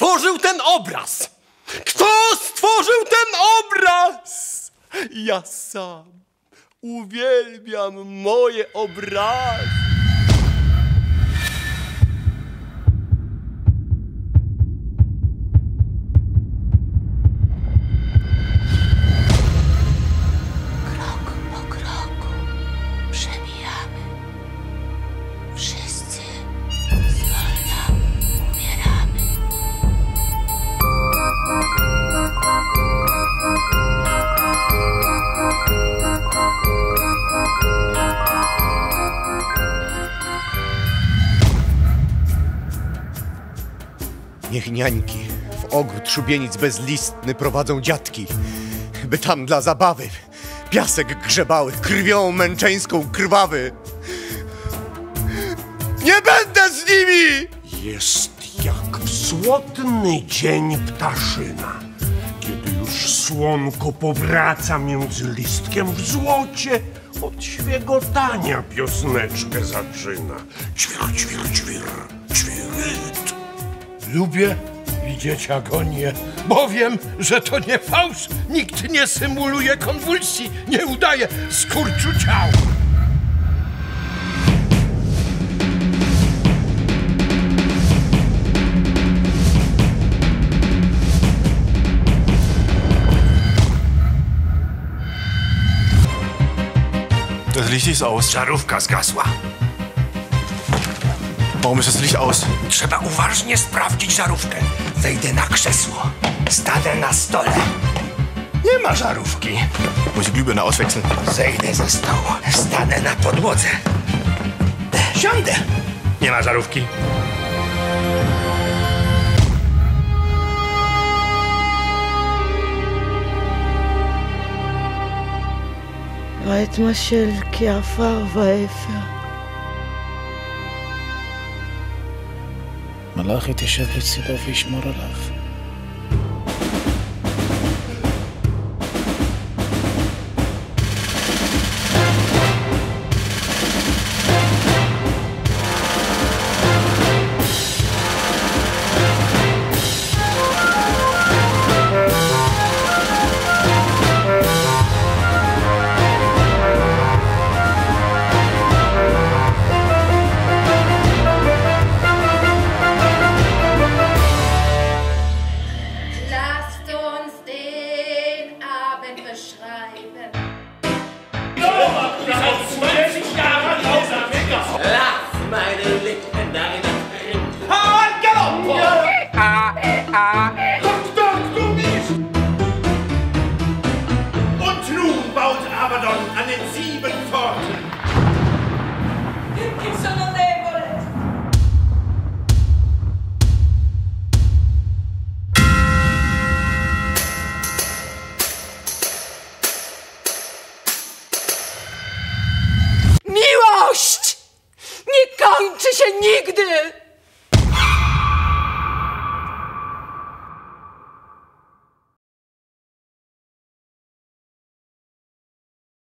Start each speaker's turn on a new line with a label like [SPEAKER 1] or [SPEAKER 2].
[SPEAKER 1] stworzył ten obraz? Kto stworzył ten obraz? Ja sam uwielbiam moje obrazy.
[SPEAKER 2] Niech niańki w ogród szubienic bezlistny prowadzą dziadki, by tam dla zabawy piasek grzebały, krwią męczeńską krwawy. Nie będę z nimi!
[SPEAKER 3] Jest jak w słodny dzień ptaszyna, kiedy już słonko powraca między listkiem w złocie, od świegotania piosneczkę zaczyna. Ćwir, ćwir, ćwir.
[SPEAKER 4] Lubię widzieć agonię, bo wiem, że to nie fałsz. Nikt nie symuluje konwulsji, nie udaje skurczu ciał.
[SPEAKER 5] Das Licht ist aus.
[SPEAKER 3] Żarówka zgasła.
[SPEAKER 5] Warum ist das Licht aus?
[SPEAKER 3] Trzeba uważnie sprawdzić żarówkę. Wejdę na krzesło. Stanę na stole. Nie ma żarówki.
[SPEAKER 5] Muss ich Glühbirne auswechseln?
[SPEAKER 3] Zejdę ze stołu. Stanę na podłodze. Siądę. Nie ma żarówki.
[SPEAKER 6] ראית מה של כעפר ואפר.
[SPEAKER 7] מלאך יתיישב לצידו וישמור עליו.
[SPEAKER 6] did.